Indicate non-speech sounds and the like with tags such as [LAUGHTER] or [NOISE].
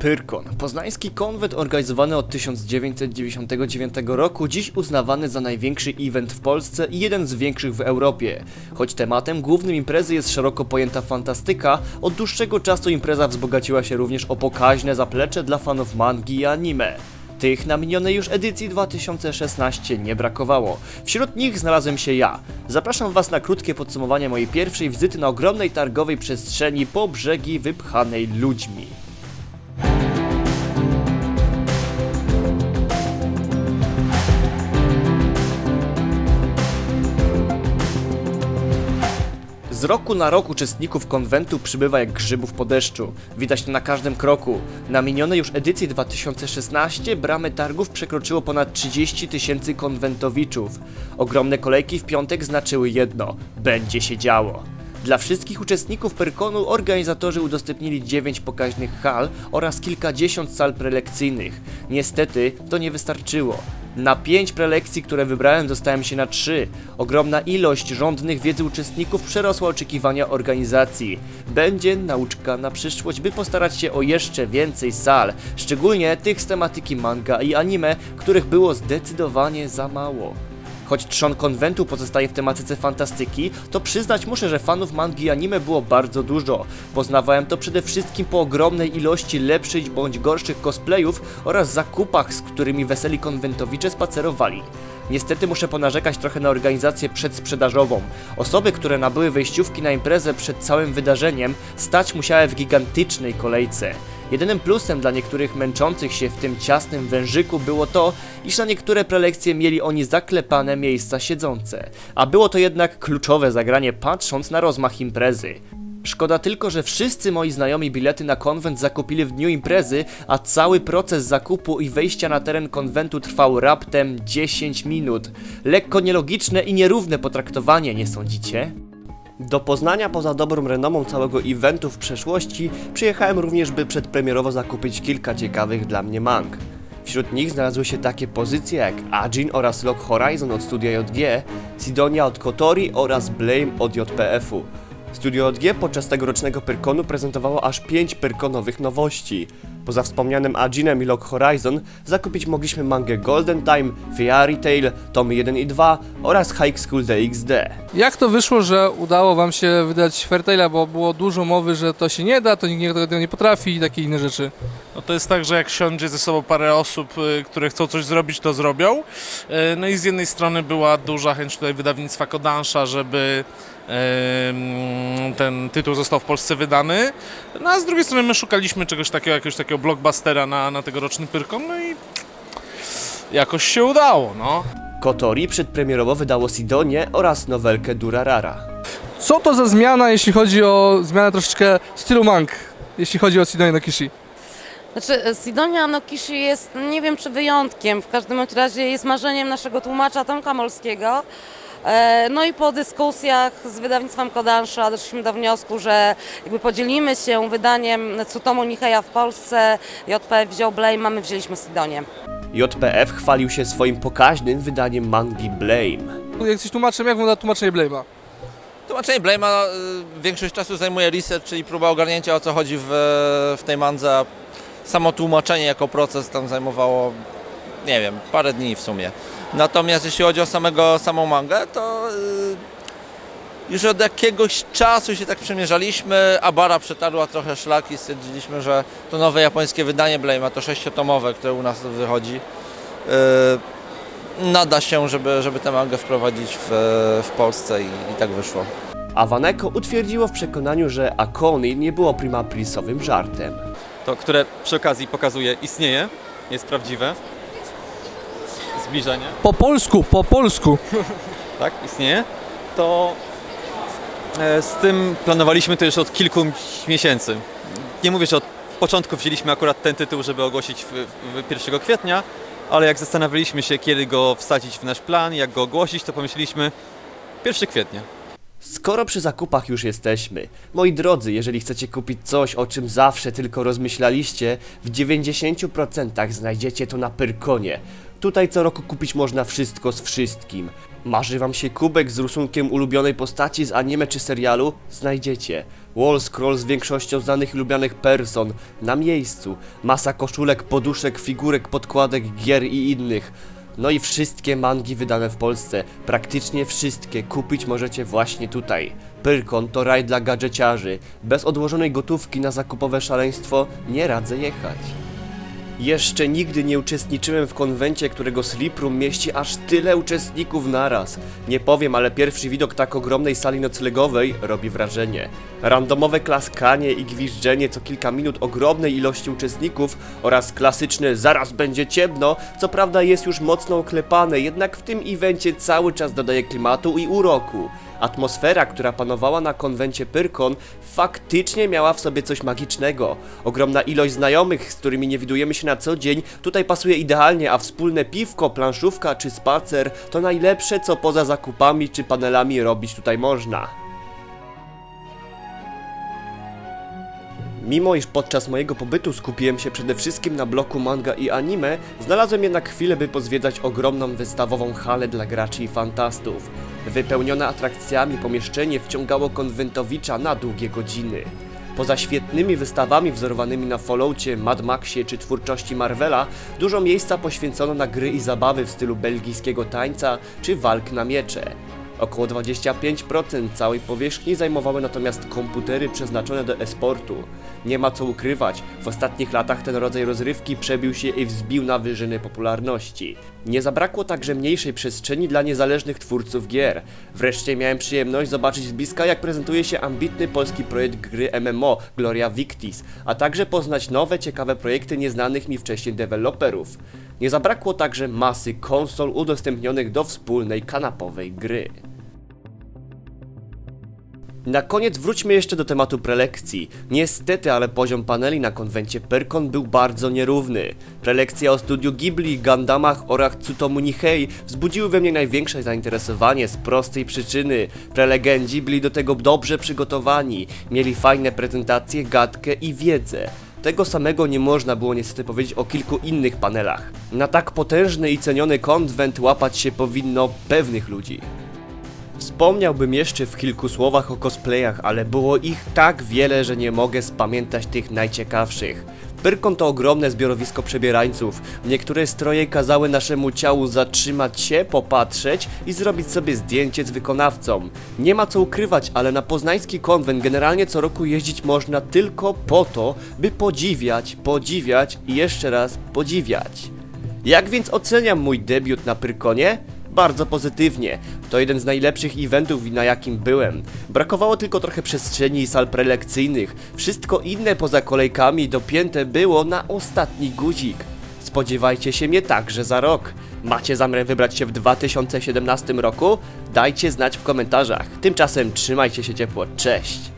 Pyrkon, poznański konwent organizowany od 1999 roku, dziś uznawany za największy event w Polsce i jeden z większych w Europie. Choć tematem głównym imprezy jest szeroko pojęta fantastyka, od dłuższego czasu impreza wzbogaciła się również o pokaźne zaplecze dla fanów mangi i anime. Tych na minionej już edycji 2016 nie brakowało. Wśród nich znalazłem się ja. Zapraszam Was na krótkie podsumowanie mojej pierwszej wizyty na ogromnej targowej przestrzeni po brzegi wypchanej ludźmi. Z roku na rok uczestników konwentu przybywa jak grzybów po deszczu. Widać to na każdym kroku. Na minionej już edycji 2016 bramy targów przekroczyło ponad 30 tysięcy konwentowiczów. Ogromne kolejki w piątek znaczyły jedno: będzie się działo. Dla wszystkich uczestników Perkonu organizatorzy udostępnili 9 pokaźnych hal oraz kilkadziesiąt sal prelekcyjnych. Niestety to nie wystarczyło. Na 5 prelekcji, które wybrałem, dostałem się na 3. Ogromna ilość rządnych wiedzy uczestników przerosła oczekiwania organizacji. Będzie nauczka na przyszłość, by postarać się o jeszcze więcej sal, szczególnie tych z tematyki manga i anime, których było zdecydowanie za mało. Choć trzon konwentu pozostaje w tematyce fantastyki, to przyznać muszę, że fanów mangi i anime było bardzo dużo. Poznawałem to przede wszystkim po ogromnej ilości lepszych bądź gorszych cosplayów oraz zakupach, z którymi weseli konwentowicze spacerowali. Niestety muszę ponarzekać trochę na organizację przedsprzedażową. Osoby, które nabyły wejściówki na imprezę przed całym wydarzeniem, stać musiały w gigantycznej kolejce. Jedynym plusem dla niektórych męczących się w tym ciasnym wężyku było to, iż na niektóre prelekcje mieli oni zaklepane miejsca siedzące, a było to jednak kluczowe zagranie patrząc na rozmach imprezy. Szkoda tylko, że wszyscy moi znajomi bilety na konwent zakupili w dniu imprezy, a cały proces zakupu i wejścia na teren konwentu trwał raptem 10 minut. Lekko nielogiczne i nierówne potraktowanie, nie sądzicie? Do Poznania poza dobrą renomą całego eventu w przeszłości przyjechałem również, by przedpremierowo zakupić kilka ciekawych dla mnie mang. Wśród nich znalazły się takie pozycje jak Ajin oraz Lock Horizon od Studia JG, Sidonia od Kotori oraz Blame od JPF-u. Studio JG podczas tegorocznego Pyrkonu prezentowało aż 5 Pyrkonowych nowości. Poza wspomnianym Ajinem i Lock Horizon zakupić mogliśmy mangę Golden Time, Fairy Tail, tomy 1 i 2 oraz High School DxD. Jak to wyszło, że udało wam się wydać Fairtaila, bo było dużo mowy, że to się nie da, to nikt tego nie potrafi i takie inne rzeczy. No to jest tak, że jak siądzie ze sobą parę osób, y, które chcą coś zrobić, to zrobią. Y, No i z jednej strony była duża chęć tutaj wydawnictwa Kodansza, żeby ten tytuł został w Polsce wydany. No a z drugiej strony my szukaliśmy czegoś takiego, jakiegoś takiego blockbustera na, na tegoroczny Pyrkon, no i jakoś się udało, no. Kotori przedpremierowo wydało Sidonię oraz nowelkę Durarara. Co to za zmiana, jeśli chodzi o zmianę troszeczkę stylu mang, jeśli chodzi o Sidonia no Kishi? Znaczy, Sidonia Nokishi jest, nie wiem czy wyjątkiem, w każdym razie jest marzeniem naszego tłumacza Tomka Molskiego. E, No i po dyskusjach z wydawnictwem Kodansza doszliśmy do wniosku, że jakby podzielimy się wydaniem Tsutomu Niheya w Polsce, JP wziął Blame, a my wzięliśmy Sidonię. JPF chwalił się swoim pokaźnym wydaniem mangi Blame. Jak jesteś tłumaczem, jak wygląda tłumaczenie Blame'a? Tłumaczenie Blame'a y, większość czasu zajmuje research, czyli próba ogarnięcia o co chodzi w, w tej mandze. a Samo tłumaczenie jako proces tam zajmowało, nie wiem, parę dni w sumie. Natomiast jeśli chodzi o samego, samą mangę, to y, już od jakiegoś czasu się tak przemierzaliśmy, a Bara przetarła trochę szlaki, stwierdziliśmy, że to nowe japońskie wydanie Blame'a, to sześciotomowe, które u nas wychodzi, y, nada się, żeby, żeby tę mangę wprowadzić w, w Polsce i, i tak wyszło. A Waneko utwierdziło w przekonaniu, że Akoni nie było prima aprisowym żartem. to które przy okazji pokazuje istnieje, jest prawdziwe. Zbliżenie, Po polsku, po polsku. [LAUGHS] tak, istnieje. To e, z tym planowaliśmy to już od kilku miesięcy. Nie mówię, że od początku wzięliśmy akurat ten tytuł, żeby ogłosić w, w 1 kwietnia, ale jak zastanawialiśmy się, kiedy go wsadzić w nasz plan, jak go ogłosić, to pomyśleliśmy 1 kwietnia. Skoro przy zakupach już jesteśmy, moi drodzy, jeżeli chcecie kupić coś, o czym zawsze tylko rozmyślaliście, w 90% znajdziecie to na Pyrkonie. Tutaj co roku kupić można wszystko z wszystkim. Marzy wam się kubek z rysunkiem ulubionej postaci z anime czy serialu? Znajdziecie. Wall scroll z większością znanych i lubianych person, na miejscu. Masa koszulek, poduszek, figurek, podkładek, gier i innych. No i wszystkie mangi wydane w Polsce, praktycznie wszystkie kupić możecie właśnie tutaj. Pyrkon to raj dla gadżeciarzy. Bez odłożonej gotówki na zakupowe szaleństwo nie radzę jechać. Jeszcze nigdy nie uczestniczyłem w konwencie, którego sleep room mieści aż tyle uczestników naraz. Nie powiem, ale pierwszy widok tak ogromnej sali noclegowej robi wrażenie. Randomowe klaskanie i gwiżdżenie co kilka minut ogromnej ilości uczestników oraz klasyczne zaraz będzie ciemno, co prawda jest już mocno oklepane, jednak w tym evencie cały czas dodaje klimatu i uroku. Atmosfera, która panowała na konwencie Pyrkon, faktycznie miała w sobie coś magicznego. Ogromna ilość znajomych, z którymi nie widujemy się na co dzień, tutaj pasuje idealnie, a wspólne piwko, planszówka czy spacer to najlepsze, co poza zakupami czy panelami robić tutaj można. Mimo iż podczas mojego pobytu skupiłem się przede wszystkim na bloku manga i anime, znalazłem jednak chwilę, by pozwiedzać ogromną wystawową halę dla graczy i fantastów. Wypełnione atrakcjami pomieszczenie wciągało konwentowicza na długie godziny. Poza świetnymi wystawami wzorowanymi na Falloutie, Mad Maxie czy twórczości Marvela, dużo miejsca poświęcono na gry i zabawy w stylu belgijskiego tańca czy walk na miecze. Około 25% całej powierzchni zajmowały natomiast komputery przeznaczone do e-sportu. Nie ma co ukrywać, w ostatnich latach ten rodzaj rozrywki przebił się i wzbił na wyżyny popularności. Nie zabrakło także mniejszej przestrzeni dla niezależnych twórców gier. Wreszcie miałem przyjemność zobaczyć z bliska jak prezentuje się ambitny polski projekt gry MMO Gloria Victis, a także poznać nowe ciekawe projekty nieznanych mi wcześniej deweloperów. Nie zabrakło także masy konsol udostępnionych do wspólnej kanapowej gry. Na koniec wróćmy jeszcze do tematu prelekcji. Niestety, ale poziom paneli na konwencie Perkon był bardzo nierówny. Prelekcje o studiu Ghibli, Gundamach oraz Tsutomu Nihei wzbudziły we mnie największe zainteresowanie z prostej przyczyny. Prelegenci byli do tego dobrze przygotowani, mieli fajne prezentacje, gadkę i wiedzę. Tego samego nie można było niestety powiedzieć o kilku innych panelach. Na tak potężny i ceniony konwent łapać się powinno pewnych ludzi. Wspomniałbym jeszcze w kilku słowach o cosplayach, ale było ich tak wiele, że nie mogę spamiętać tych najciekawszych. Pyrkon to ogromne zbiorowisko przebierańców. Niektóre stroje kazały naszemu ciału zatrzymać się, popatrzeć i zrobić sobie zdjęcie z wykonawcą. Nie ma co ukrywać, ale na poznański konwent generalnie co roku jeździć można tylko po to, by podziwiać, podziwiać i jeszcze raz podziwiać. Jak więc oceniam mój debiut na Pyrkonie? Bardzo pozytywnie. To jeden z najlepszych eventów, na jakim byłem. Brakowało tylko trochę przestrzeni i sal prelekcyjnych. Wszystko inne poza kolejkami dopięte było na ostatni guzik. Spodziewajcie się mnie także za rok. Macie zamiar wybrać się w 2017 roku? Dajcie znać w komentarzach. Tymczasem trzymajcie się ciepło. Cześć!